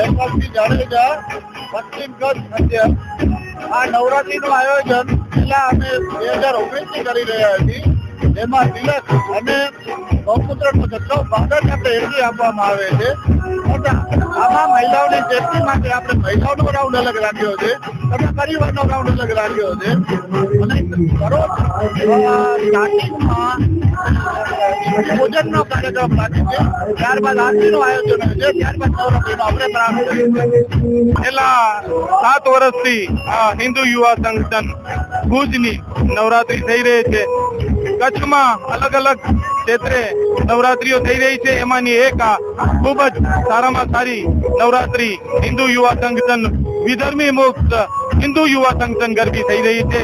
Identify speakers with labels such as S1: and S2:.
S1: જયપાલસિંહ જાડેજા, પશ્ચિમ કચ્છ અધ્યક્ષ આ નવરાત્રીનું આયોજન જિલ્લા અમે બે હજાર ઓગણીસથી કરી રહ્યા છીએ. જેમાં તિલક અને ગૌમૂત્રનો જથ્થો ભાદર ખાતે એન્ટ્રી આપવામાં આવે છે. આમાં મહિલાઓની સેફટી માટે આપણે મહિલાઓનો રાઉન્ડ અલગ રાખ્યો છે, અને પરિવારનો રાઉન્ડ અલગ રાખ્યો છે. અને સ્ટાર્ટિંગમાં ભોજનનો કાર્યક્રમ રાખે છે ત્યારબાદ આરતીનું આયોજન હોય છે ત્યારબાદ નવરાત્રીનો આપણે પ્રારંભ કરીએ છીએ
S2: છેલ્લા સાત વર્ષથી આ હિન્દુ યુવા સંગઠન ભુજની નવરાત્રી થઈ રહી છે કચ્છમાં અલગ અલગ ક્ષેત્રે નવરાત્રીઓ થઈ રહી છે એમાંની એક આ ખૂબ જ સારામાં સારી નવરાત્રી હિન્દુ યુવા સંગઠન વિધર્મી મુક્ત હિન્દુ યુવા સંગઠન ગરબી થઈ રહી છે